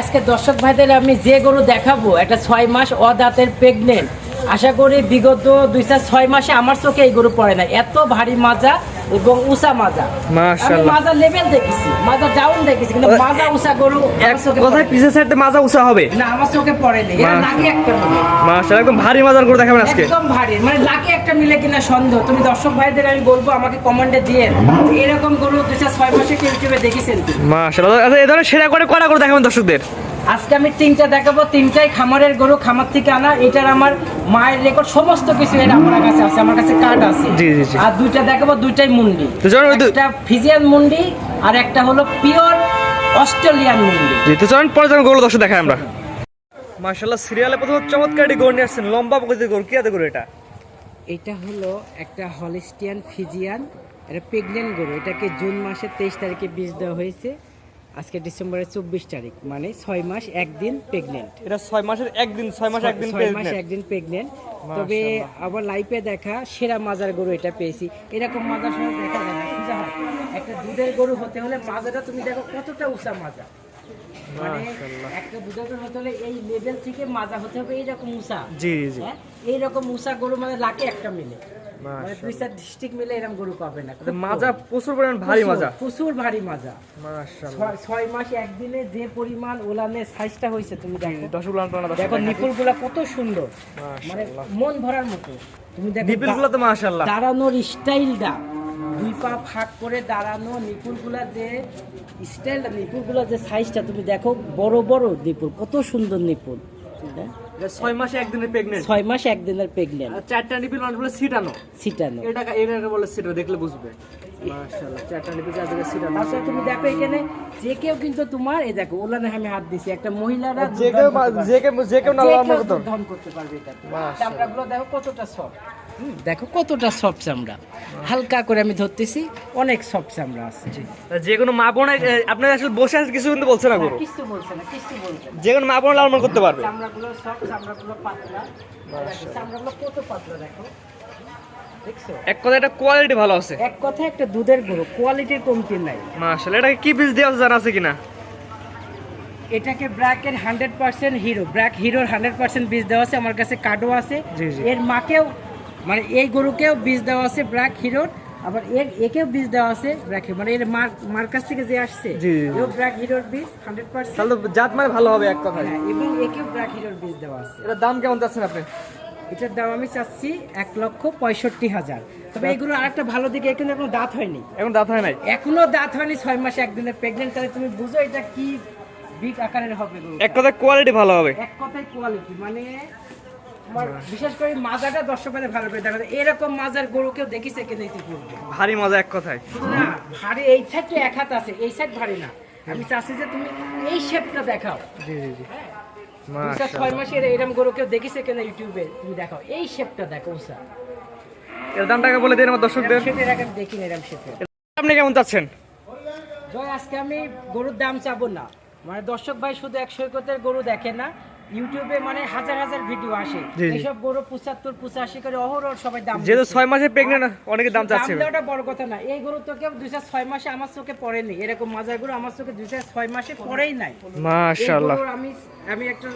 আজকে দর্শক ভাইদের আমি যে গরু দেখাবো একটা ছয় মাস অদাঁতের প্রেগনেন্ট আশা করি বিগত দুই চার ছয় মাসে আমার চোখে এই গরু পড়ে না এত ভারী মাজা এবং উষা মাজা। আমি মাজা লেভেল দেখেছি মাজা ডাউন দেখেছি কিন্তু মাজা উষা গরু এক কথায় পড়ে সাইডে মাজা উঁচা হবে? না। না আমার চোখে পড়েনি এরা মাশ- লাগে একটা মিলে। মাশাআল্লাহ একদম ভারী মাজার করে দেখাবেন আজকে। একদম ভারী মানে একটা মিলে কিনা সন্দেহ। তুমি দর্শক ভাইদের আমি বলব আমাকে কমেন্টে দিয়ে। এরকম গরু দুই চার ছয় মাসে ইউটিউবে দেখেছেন মাশাআল্লাহ আচ্ছা এই ধরনের সেরা করে কড়া করে দেখাবেন দর্শকদের? আজকে আমি তিনটা দেখাবো তিনটাই খামারের গরু খামার থেকে আনা। এটার আমার মায়ের রেকর্ড সমস্ত কিছু এটা আমার কাছে আছে আমার কাছে কার্ড আছে। জি, জি, জি। আর দুইটা দেখাবো দুইটাই মুন্ডি। একটা ফিজিয়ান মুন্ডি আর একটা হলো পিওর অস্ট্রেলিয়ান মুন্ডি। জি তো চলুন পরে গরু দর্শক দেখাই আমরা। মাশাআল্লাহ সিরিয়ালে প্রথম চমৎকার একটি গরু নিয়ে আসছেন। লম্বা প্রকৃতির গরু কি আদে গরু এটা? এটা হলো একটা হলিস্টিয়ান ফিজিয়ান এটা প্রেগনেন্ট গরু। এটাকে জুন মাসের তেইশ তারিখে বীজ দেওয়া হয়েছে। আজকে ডিসেম্বরের চব্বিশ তারিখ মানে ছয় মাস একদিন প্রেগনেন্ট এটা ছয় মাসের একদিন ছয় মাস একদিন ছয় মাস একদিন প্রেগনেন্ট তবে আবার লাইফে দেখা সেরা মাজার গরু এটা পেয়েছি। এরকম মাজার সময় দেখা যায় না। সোজা হয়। একটা দুধের গরু হতে হলে মাজাটা তুমি দেখো কতটা উঁচা মাজা মানে একটা দুধের গরু হতে হলে এই লেভেল থেকে মাজা হতে হবে এইরকম উঁচা। জি জি জি। হ্যাঁ? এইরকম উঁচা গরু মানে লাখে একটা মিলে। মানে মাশাআল্লাহ। দুই চার ডিস্ট্রিক্ট মিলে এরকম গরু পাবে না। মাজা প্রচুর পরিমাণ ভারী প্রচুর, মাজা। প্রচুর ভারী মাজা। ছয়- মাস একদিনে যে পরিমাণ ওলানের সাইজটা হয়েছে তুমি দেখো। দশ উলান দেখো নিপুলগুলা কত সুন্দর। মানে মন ভরার মতো। তুমি দেখো নিপিল তো মাশাআল্লাহ। দাঁড়ানোর স্টাইলটা। দুই পা ফাঁক করে দাঁড়ানো নিপুলগুলা যে স্টাইলটা নিপুলগুলা যে সাইজটা তুমি দেখো বড় বড় নিপুল কত সুন্দর নিপুল। ছয় মাসে একদিনের প্রেগনেন্ট ছয় মাসে একদিনের প্রেগনেন্ট চারটা নিপিল মানুষ বলে সিটানো ছিটানো। এটা এটা বলে সিটা দেখলে বুঝবে। সিটানো তাছাড়া তুমি দেখো এখানে যে কেউ কিন্তু তোমার এই দেখো ওলানে আমি হাত দিছি একটা মহিলারা যে কেউ যে কেউ যে করতে পারবে এটা চামড়াগুলো দেখো কতটা সফট দেখো কতটা সফট চামড়া। হালকা করে আমি ধরতেছি অনেক সফট চামড়া আছে। যে কোনো মা বোন আপনার আসলে বসে আছে কিছু কিন্তু বলছে না গরু? কিছু বলছে না কিছু বলছে না। যে কোনো মা বোন লালন করতে পারবে? চামড়াগুলো সফট চামড়াগুলো পাতলা। চামড়াগুলো কত পাতলা দেখো। এক কথা এটা কোয়ালিটি ভালো আছে। এক কথায় একটা দুধের গরু কোয়ালিটির কমতি নাই। মাশাআল্লাহ এটা কি বীজ দেওয়া জানা আছে কিনা? এটাকে ব্র্যাকের হান্ড্রেড পার্সেন্ট হিরো ব্র্যাক হিরোর হান্ড্রেড পার্সেন্ট বীজ দেওয়া আছে আমার কাছে কার্ডও আছে। এর মাকেও মানে এই গরুকেও বীজ দেওয়া আছে ব্র্যাক হিরোর আবার এর একেও বীজ দেওয়া আছে ব্র্যাক হিরো মানে এর মার মার কাছ থেকে যে আসছে। এও ব্র্যাক হিরোর বীজ হান্ড্রেড পার্সেন্ট তাহলে তো জাত মানে ভালো হবে এক কথায়। এবং একেও ব্র্যাক হিরোর বীজ দেওয়া আছে। এটার দাম কেমন চাচ্ছেন আপনি? এটার দাম আমি চাচ্ছি এক লক্ষ পঁয়ষট্টি হাজার। তবে এগুলো আরেকটা ভালো দিকে এখানে এখনও দাঁত হয়নি। এখন দাঁত হয় নাই? এখনও দাঁত হয়নি ছয় মাসে একদিনে প্রেগনেন্ট তাহলে তুমি বুঝো এটা কি বিগ আকারের হবে এক কথায় কোয়ালিটি ভালো হবে। এক কথায় কোয়ালিটি মানে বিশেষ করে মাজাটা দর্শকের ভালো করে দেখা এরকম মাজার গরু কেউ দেখিছে কিনা ইতিপূর্বে ভারী মজা এক কথায়। না ভারী এই সাইড তো এক হাত আছে এই সাইড ভারী না। আমি চাচ্ছি যে তুমি এই শেপটা দেখাও। জি জি জি। ছয় মাসের এরকম গরু কেউ দেখিছে কিনা ইউটিউবে? তুমি দেখাও। এই শেপটা দেখো উষা এর দামটাকে বলে দিন আমার দর্শকদের। শেপের আগে দেখি না এরকম শেপের আপনি কেমন চাচ্ছেন? জয় আজকে আমি গরুর দাম চাবো না। মানে দর্শক ভাই শুধু এক সৈকতের গরু দেখে না ইউটিউবে মানে হাজার হাজার ভিডিও আসে। এইসব গরু পঁচাত্তর পঁচাশি করে অহরহ সবাই দাম যেহেতু ছয় মাসে প্রেগনেন্ট অনেকে দাম চাচ্ছে। দামটা বড় কথা না। এই গরু তো কেউ দুই ছয় মাসে আমার চোখে পড়েনি। এরকম মাজার গরু আমার চোখে দুই ছয় মাসে পড়েই নাই। মাশাআল্লাহ। আমি আমি একটা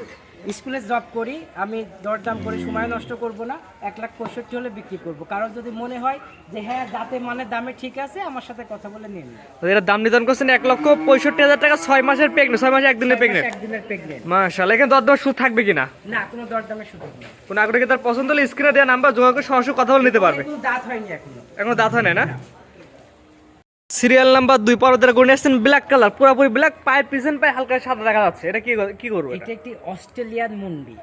স্কুলে জব করি আমি দরদাম করে সময় নষ্ট করব না এক লাখ পঁয়ষট্টি হলে বিক্রি করব। কারণ যদি মনে হয় যে হ্যাঁ দাঁতে মানে দামে ঠিক আছে আমার সাথে কথা বলে নিন। এর দাম নির্ধারণ করছেন এক লক্ষ পঁয়ষট্টি হাজার টাকা ছয় মাসের প্রেগনেন্ট ছয় মাসে একদিনের প্রেগনেন্ট একদিনের প্রেগনেন্ট মাশাআল্লাহ এখানে দর দর সুদ থাকবে কিনা? না কোনো দরদামের সুযোগ নেই কোনো আগ্রহী তার পছন্দ হলে স্ক্রিনে দেওয়া নাম্বার যোগাযোগ করে সরাসরি কথা বলে নিতে পারবে। দাঁত হয়নি এখনও। এখনও দাঁত হয় নাই না। সিরিয়াল নাম্বার দুই পর্বতের গড়ে আসছেন ব্ল্যাক কালার পুরোপুরি ব্ল্যাক পায়ের পিছন পায়ে হালকা সাদা দেখা যাচ্ছে। এটা কি কি করব এটা? একটি অস্ট্রেলিয়ান মুন্ডি।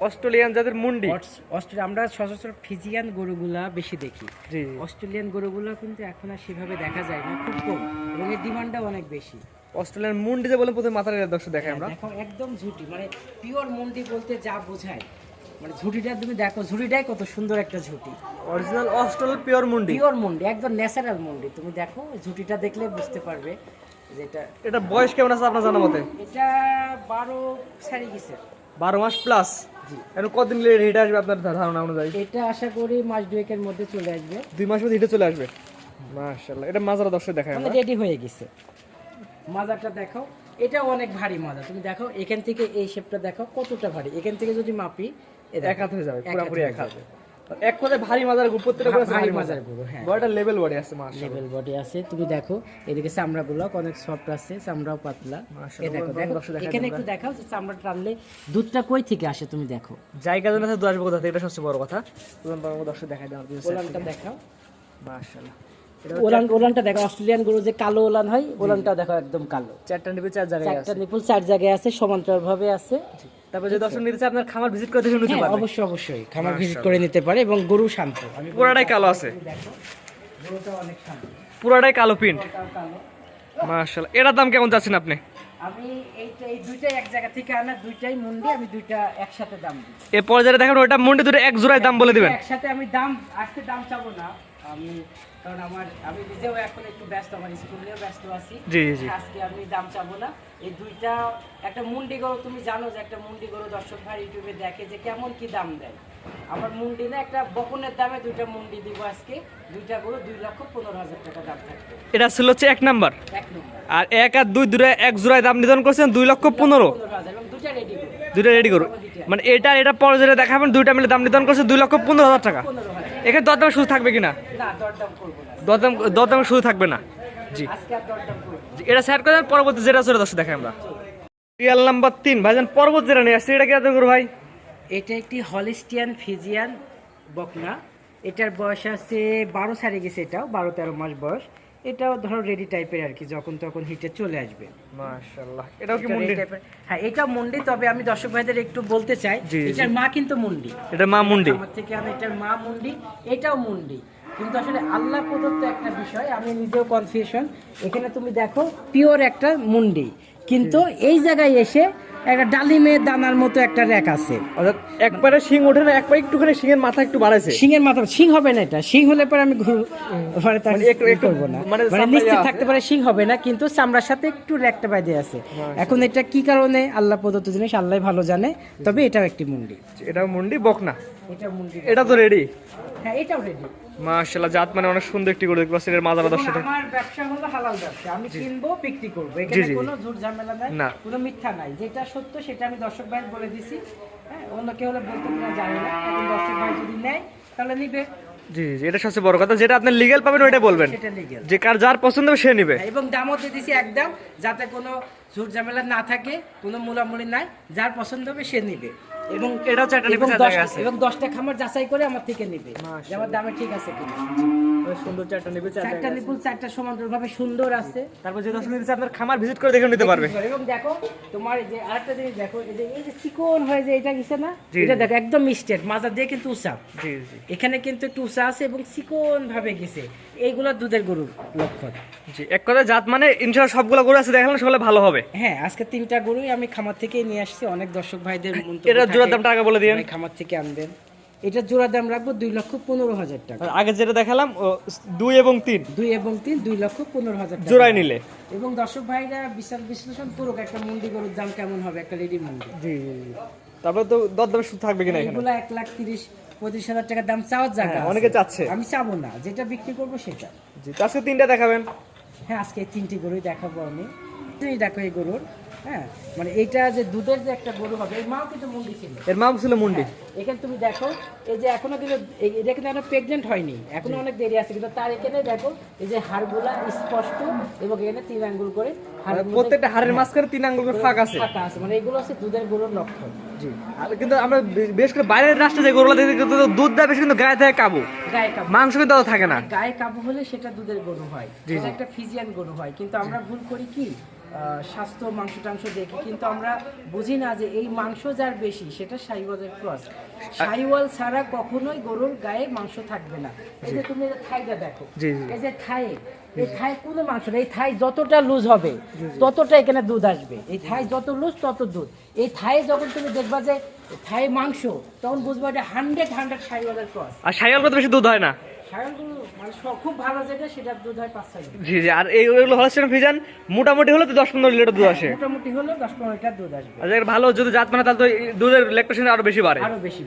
অস্ট্রেলিয়ান যাদের মুন্ডি? অস- অস্ট্রে- আমরা সচরাচর ফিজিয়ান গরুগুলা বেশি দেখি। অস্ট্রেলিয়ান গরুগুলো কিন্তু এখন আর সেভাবে দেখা যায় না খুব কম। এবং এর ডিমান্ডটাও অনেক বেশি। অস্ট্রেলিয়ান মুন্ডি যে বলে প্রথমে মাথার দর্শক দেখাই আমরা। একদম ঝুটি। মানে পিওর মুন্ডি বলতে যা বোঝায়। মানে ঝুটিটা তুমি দেখো ঝুটিটাই কত সুন্দর একটা ঝুটি। অরিজিনাল অস্ট্রেলিয়ান পিওর মুন্ডি পিওর মুন্ডি একদম ন্যাচারাল মুন্ডি তুমি দেখো ঝুটিটা দেখলে বুঝতে পারবে যেটা এটা এটা বয়স কেমন আছে আপনার জানা মতে? এটা বারো সারি গেছে বারো মাস প্লাস জি। এখন কতদিন হিটে আসবে আপনার ধারণা অনুযায়ী? এটা আশা করি মাস দুয়েকের মধ্যে চলে আসবে। দুই মাস মধ্যে হিটে চলে আসবে? মাশাআল্লাহ এটা মাজারা দর্শক দেখায় মানে রেডি হয়ে গেছে। মাজারটা দেখো। এটা অনেক ভারী মাজা তুমি দেখো এখান থেকে এই শেপটা দেখো কতটা ভারী। এখান থেকে যদি মাপি এক হাত হয়ে যাবে পুরোপুরি এক হাত। এক কথায় ভারী মাজার গরু প্রত্যেকটা ভারী মাজার মাজার হ্যাঁ। বড়টা লেভেল বডি আছে মাশাআল্লাহ। লেভেল বডি আছে। তুমি দেখো এদিকে চামড়াগুলো অনেক সফট আছে চামড়াও পাতলা। এই দেখো এখানে একটু দেখাও যে চামড়া টানলে দুধটা কই থেকে আসে তুমি দেখো। জায়গা জন্য দশ আসবে কোথা থেকে? এটা সবচেয়ে বড় কথা। পারব দর্শক দেখাই দাও দেখাও। মাশাআল্লাহ। ওলান ওলানটা দেখো অস্ট্রেলিয়ান গরু যে কালো ওলান হয় ওলানটা দেখো একদম কালো। চারটা নিবে চার জায়গায় চারটা নিপুল চার জায়গায় আছে সমান্তরাল ভাবে আছে তারপর যদি দর্শক নিতে আপনার খামার ভিজিট করে দেখে নিতে হ্যাঁ পারবে। অবশ্যই অবশ্যই খামার ভিজিট করে নিতে পারে এবং গরু শান্ত। পুরাটাই কালো আছে। গরুটা অনেক শান্ত। পুরাটাই কালো প্রিন্ট মাশাআল্লাহ। এটার দাম কেমন যাচ্ছেন আপনি? আমি এইটা এই দুইটাই এক জায়গা থেকে আনা দুইটাই মুন্ডি আমি দুইটা একসাথে দাম দিই। দেখেন ওটা মন্ডি দুটো এক জোড়ায় দাম বলে দিবেন। একসাথে আমি দাম আজকে দাম চাবো না। আমি কারণ আমার আমি নিজেও এখন একটু ব্যস্ত আমার স্কুল নিয়েও ব্যস্ত আছি। আজকে আমি দাম চাবো না। এই দুইটা একটা মুন্ডি গরু তুমি জানো যে একটা মুন্ডি গরু দর্শক ভাই ইউটিউবে দেখে যে কেমন কি দাম দেয়। আমার মুন্ডি না একটা বকনের দামে দুইটা মুন্ডি দিব আজকে। দুইটা গরু দুই লক্ষ পনেরো হাজার টাকা দাম থাকবে। এটা ছিল হচ্ছে এক নাম্বার। এক নম্বর। আর এক আর দুই দূরে এক জোড়ায় দাম নির্ধারণ করছেন দুই লক্ষ পনেরো। দুইটা রেডি করো দুইটা রেডি করুন মানে এটা এটা পর্যায়ে দেখাবেন দুইটা মিলে দাম নির্ধারণ করছে দুই লক্ষ পনেরো হাজার টাকা। এখানে দরদাম শুধু থাকবে কিনা? না দরদাম দরদাম শুধু থাকবে না? জি। এটা স্যার করে পরবর্তী যেটা চলে আসছে দেখাই আমরা। রিয়াল নাম্বার তিন ভাইজান পর্বত যেটা নিয়ে আসছে এটা কি আদর ভাই? এটা একটি হলিস্টিয়ান ফিজিয়ান বকনা। এটার বয়স আছে বারো সারে গেছে এটাও বারো তেরো মাস বয়স। এটাও ধরো রেডি টাইপের আর কি যখন তখন হিটে চলে আসবে। মাশাআল্লাহ এটাও কি এটা হ্যাঁ এটা মুন্ডি তবে আমি দর্শক ভাইদের একটু বলতে চাই। এটার মা কিন্তু মুন্ডি। এটা মা মুন্ডি। আমার থেকে আমি এটার মা মুন্ডি এটাও মুন্ডি। কিন্তু আসলে আল্লাহ প্রদত্ত একটা বিষয় আমি নিজেও কনফিউশন এখানে তুমি দেখো পিওর একটা মুন্ডি। কিন্তু এই জায়গায় এসে একটা ডালিমের দানার মতো একটা র্যাক আছে। একবারে শিং ওঠে না একবার একটুখানি মাথা একটু বাড়াইছে। মাথা শিং হবে না এটা। শিং হলে পরে আমি ঘুর মানে করব না। মানে মানে নিশ্চিত থাকতে পারে শিং হবে না কিন্তু চামড়ার সাথে একটু র্যাকটা বাইদে আছে। এখন এটা কি কারণে? আল্লাহ প্রদত্ত জিনিস আল্লাহ ভালো জানে। তবে এটাও একটি মুন্ডি। এটাও মুন্ডি বকনা। এটা তো রেডি হ্যাঁ এটাও রেডি মাশাআল্লাহ জাত মানে অনেক সুন্দর একটি করে দেখতে পাচ্ছেন এর মাজারা দর্শক আমার ব্যবসা হলো হালাল ব্যবসা। আমি কিনবো বিক্রি করব। এখানে কোনো ঝুট ঝামেলা নাই কোনো মিথ্যা নাই। যেটা সত্য সেটা আমি দর্শক ভাই বলে দিছি। হ্যাঁ অন্য কেউ হলে বলতে জানি না। এখন দর্শক ভাই যদি নেয় তাহলে নিবে। জি জি এটা সবচেয়ে বড় কথা। যেটা আপনি লিগ্যাল পাবেন ওইটা বলবেন। যে কার যার পছন্দ হবে সে নিবে। এবং দামও দিয়ে দিছি একদম। যাতে কোনো ঝুট ঝামেলা না থাকে কোনো মূলামূলি নাই। যার পছন্দ হবে সে নিবে। এবং এটাও চারটা এবং নিবে, চার দশ- জায়গায় আছে। এবং দশটা খামার যাচাই করে আমার থেকে নিবে। যে আমার দামে ঠিক আছে কিনা। সুন্দর চারটা নিবে চারটা নিপুল চারটা সমান্তরাল সুন্দর আছে। তারপর যে দর্শক নিতে আপনার খামার ভিজিট করে দেখে নিতে পারবে। এবং দেখো তোমার যে আরেকটা জিনিস দেখো এই যে এই যে চিকন হয়ে যে এটা গেছে না এটা দেখো একদম স্ট্রেট মাজা দিয়ে কিন্তু উঁচা জি জি। এখানে কিন্তু একটু উঁচা আছে এবং চিকন ভাবে গেছে। এইগুলো দুধের গরুর লক্ষণ। জি এক কথা জাত মানে ইনশাআল্লাহ সবগুলো গরু আছে দেখালে সকলে ভালো হবে। হ্যাঁ আজকে তিনটা গরুই আমি খামার থেকে নিয়ে আসছি। অনেক দর্শক ভাইদের জোড়ার দামটা আগে বলে ভাই খামার থেকে আনবেন। এটা জোড়া দাম রাখব দুই লক্ষ পনেরো হাজার টাকা। আগে যেটা দেখালাম দুই এবং তিন। দুই এবং তিন দুই লক্ষ পনেরো হাজার টাকা। জোড়ায় নিলে। এবং দর্শক ভাইরা বিশাল বিশ্লেষণ করুক একটা মন্ডি গরুর দাম কেমন হবে একটা রেডি মন্ডি। জি জি জি। তারপরে তো দরদামে সুদ থাকবে কিনা এখানে? এগুলো এক লাখ তিরিশ পঁচিশ হাজার টাকা দাম চাওয়ার জায়গা হ্যাঁ, অনেকে চাচ্ছে। আমি চাবো না যেটা বিক্রি করব সেটা। জি আজকে তিনটা দেখাবেন। হ্যাঁ আজকে তিনটি গরুই দেখাবো আমি। তুমি দেখো এই গরুর। হ্যাঁ মানে এইটা যে দুধের যে একটা গরু হবে এই মাও কিন্তু মুন্ডি ছিল। এর মাম ছিল মুন্ডি। এখানে তুমি দেখো এই যে এখনও কিন্তু এটা কিন্তু এখনও প্রেগনেন্ট হয়নি। এখনও অনেক দেরি আছে কিন্তু তার এখানে দেখো এই যে হাড়গুলা স্পষ্ট এবং এখানে তিন আঙ্গুল করে প্রত্যেকটা হাড়ের মাঝখানে তিন আঙ্গুল করে ফাঁক আছে। ফাঁকা আছে মানে এগুলো হচ্ছে দুধের গরুর লক্ষণ। জি। কিন্তু আমরা বেশ করে বাইরের রাষ্ট্রে যে গরুগুলো দেখি কিন্তু দুধ দেয় বেশি কিন্তু গায়ে থাকে কাবু। গায়ে কাবু। মাংস কিন্তু থাকে না। গায়ে কাবু হলে সেটা দুধের গরু হয়। সেটা একটা ফিজিয়ান গরু হয়। কিন্তু আমরা ভুল করি কি? স্বাস্থ্য মাংস টাংস দেখি কিন্তু আমরা বুঝি না যে এই মাংস যার বেশি সেটা সাইওয়ালের ক্রস। সাইওয়াল ছাড়া কখনোই গরুর গায়ে মাংস থাকবে না। এই যে তুমি থাইটা দেখো। এই যে থাই এই থাই কোনো মাংস না এই থাই যতটা লুজ হবে ততটা এখানে দুধ আসবে। এই থাই যত লুজ তত দুধ। এই থাই যখন তুমি দেখবা যে থাই মাংস তখন বুঝবা এটা হান্ড্রেড হান্ড্রেড সাইওয়ালের ক্রস। আর সাইয়াল কত বেশি দুধ হয় না। মানে হয়। জি জি আর হলস্টেন ফিজান মোটামুটি হলে তো দশ পনেরো লিটার দুধ আসে। মোটামুটি হলেও দশ পনেরো লিটার দুধ আসবে। আর ভালো যদি জাত মানে তাহলে তো দুধের ল্যাকটেশন আরও বেশি বাড়ে। আরও বেশি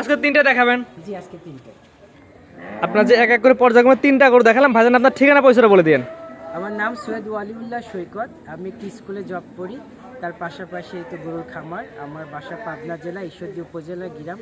আজকে তিনটা দেখাবেন। জি আজকে তিনটে। আপনার যে এক এক করে পর্যায়ক্রমে তিনটা করে দেখালাম। ভাইজান আপনার ঠিকানা পয়সাটা বলে দিন আমার নাম সৈয়দ ওয়ালিউল্লাহ সৈকত। আমি একটি স্কুলে জব করি। তার পাশাপাশি এই তো গরুর খামার আমার বাসা পাবনা জেলা ঈশ্বরদী উপজেলা গ্রাম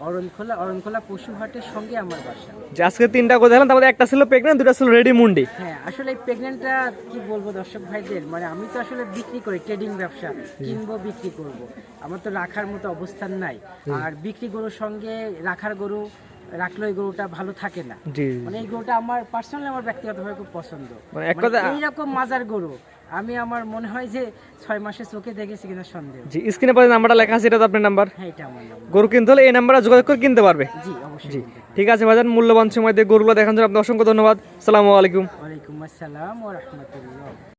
অরণখোলা অরণখোলা পশুহাটের সঙ্গে আমার বাসা। যে আজকে তিনটা দেখলাম তার মধ্যে একটা ছিল প্রেগনেন্ট দুটা ছিল রেডি মুন্ডি। হ্যাঁ আসলে এই প্রেগনেন্টটা কি বলব দর্শক ভাইদের? মানে আমি তো আসলে বিক্রি করি ট্রেডিং ব্যবসা কিনবো বিক্রি করব। আমার তো রাখার মতো অবস্থান নাই। আর বিক্রি গরুর সঙ্গে রাখার গরু রাখলে ওই গরুটা ভালো থাকে না। মানে এই গরুটা আমার পার্সোনালি আমার ব্যক্তিগতভাবে খুব পছন্দ। মানে মানে কথা- এইরকম মাজার গরু। আমি আমার মনে হয় যে ছয় মাসে চোখে দেখেছি কিনা সন্দেহ। জি স্ক্রিনে পাশে নাম্বারটা লেখা আছে এটা তো আপনার নাম্বার? হ্যাঁ এটা আমার নাম্বার। গরু কিনতে হলে এই নাম্বারে যোগাযোগ করে কিনতে পারবে। জি অবশ্যই জি ঠিক আছে ভাইজান মূল্যবান সময় দিয়ে গরুগুলো দেখানোর জন্য আপনাকে অসংখ্য ধন্যবাদ। আসসালামু আলাইকুম। ওয়ালাইকুম আসসালাম ওয়া রহমতুল্লাহ।